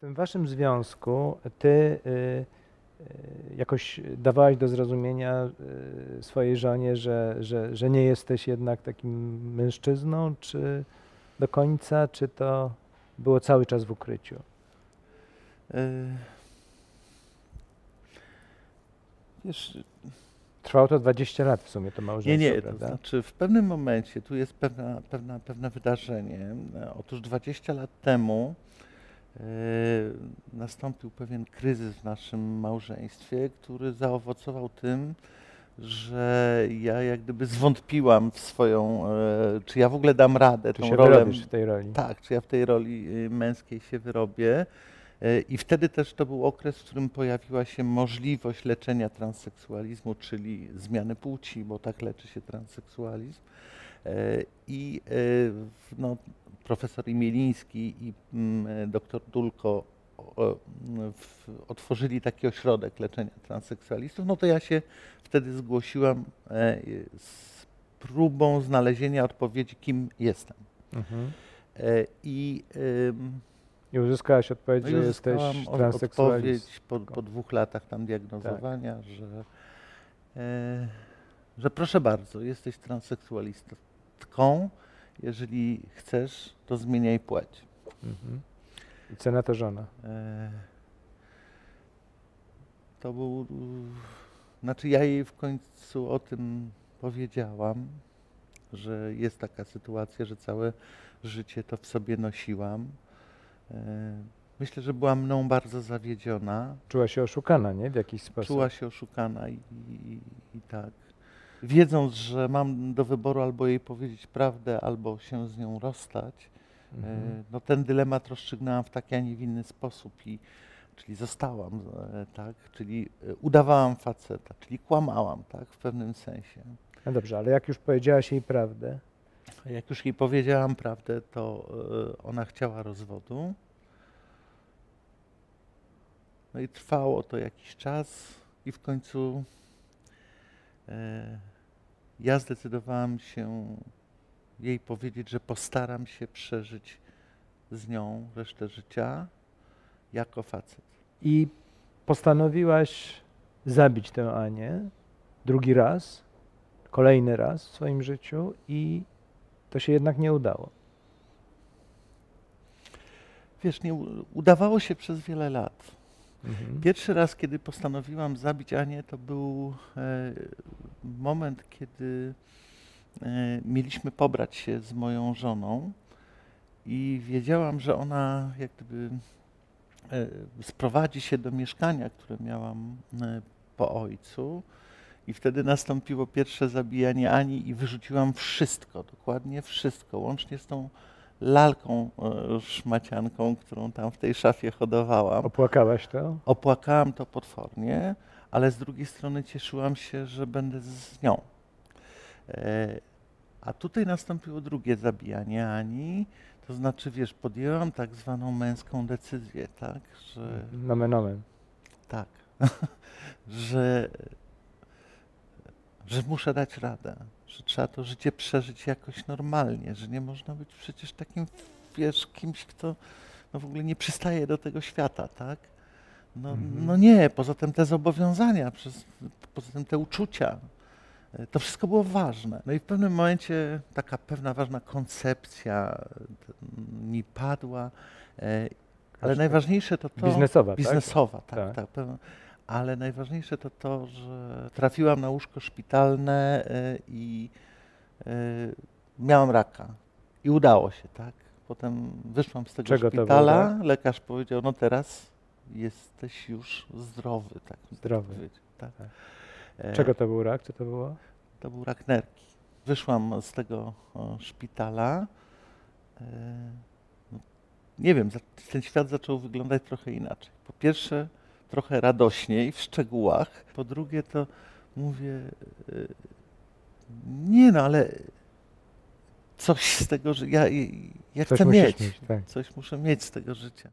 W tym waszym związku ty y, y, jakoś dawałaś do zrozumienia y, swojej żonie, że, że, że nie jesteś jednak takim mężczyzną, czy do końca, czy to było cały czas w ukryciu? Wiesz, Trwało to 20 lat w sumie to małżeństwo, nie, nie, to prawda? znaczy w pewnym momencie, tu jest pewna, pewna, pewne wydarzenie. Otóż 20 lat temu nastąpił pewien kryzys w naszym małżeństwie, który zaowocował tym, że ja jak gdyby zwątpiłam w swoją, e, czy ja w ogóle dam radę Czy tą się rolę. w tej roli? Tak, czy ja w tej roli y, męskiej się wyrobię. I wtedy też to był okres, w którym pojawiła się możliwość leczenia transseksualizmu, czyli zmiany płci, bo tak leczy się transseksualizm. I no, profesor Imieliński i mm, doktor Dulko otworzyli taki ośrodek leczenia transseksualistów, no to ja się wtedy zgłosiłam e, z próbą znalezienia odpowiedzi, kim jestem. Mhm. E, I I uzyskałaś odpowiedź, no że jesteś transseksualistą. odpowiedź po, po dwóch latach tam diagnozowania, że, e, że proszę bardzo, jesteś transseksualistką, jeżeli chcesz, to zmieniaj płeć. Mhm. I co na to żona? E, to był, znaczy ja jej w końcu o tym powiedziałam, że jest taka sytuacja, że całe życie to w sobie nosiłam. E, Myślę, że była mną bardzo zawiedziona. Czuła się oszukana, nie? W jakiś sposób. Czuła się oszukana i, i, i tak. Wiedząc, że mam do wyboru albo jej powiedzieć prawdę, albo się z nią rozstać, Mhm. E, No ten dylemat rozstrzygnęłam w taki, a nie w inny sposób, i, czyli zostałam, e, tak, czyli e, udawałam faceta, czyli kłamałam, tak, w pewnym sensie. No dobrze, ale jak już powiedziałaś jej prawdę, Jak już jej powiedziałam prawdę, to ona chciała rozwodu. No i trwało to jakiś czas i w końcu ja zdecydowałam się jej powiedzieć, że postaram się przeżyć z nią resztę życia jako facet. i postanowiłaś zabić tę Anię drugi raz, kolejny raz w swoim życiu i to się jednak nie udało. Wiesz, nie, udawało się przez wiele lat. Mhm. Pierwszy raz, kiedy postanowiłam zabić Anię, to był e, moment, kiedy e, mieliśmy pobrać się z moją żoną i wiedziałam, że ona jak gdyby e, sprowadzi się do mieszkania, które miałam e, po ojcu. I wtedy nastąpiło pierwsze zabijanie Ani i wyrzuciłam wszystko, dokładnie wszystko, łącznie z tą lalką szmacianką, którą tam w tej szafie hodowałam. Opłakałaś to? Opłakałam to potwornie, ale z drugiej strony cieszyłam się, że będę z nią. E, A tutaj nastąpiło drugie zabijanie Ani, to znaczy, wiesz, podjęłam tak zwaną męską decyzję, tak, że Nomen omen. tak, że, że muszę dać radę, że trzeba to życie przeżyć jakoś normalnie, że nie można być przecież takim, wiesz, kimś, kto no w ogóle nie przystaje do tego świata, tak? No, Mhm. no nie, poza tym te zobowiązania, przez, poza tym te uczucia, e, to wszystko było ważne. No i w pewnym momencie taka pewna ważna koncepcja e, t- mi padła, e, ale Każda- najważniejsze to to... Biznesowa, tak? Biznesowa, tak, Tak. tak. pewno. Ale najważniejsze to to, że trafiłam na łóżko szpitalne y, i miałam raka. I udało się, tak? Potem wyszłam z tego Czego szpitala, rak? lekarz powiedział, no teraz jesteś już zdrowy, tak. Zdrowy. Tak. Tak. Czego to był rak? Co to było? To był rak nerki. Wyszłam z tego o, szpitala. E, nie wiem, ten świat zaczął wyglądać trochę inaczej. Po pierwsze, trochę radośniej w szczegółach. Po drugie, to mówię, e, nie no, ale coś z tego, że ja, ja chcę mieć. mieć, tak. Coś muszę mieć z tego życia.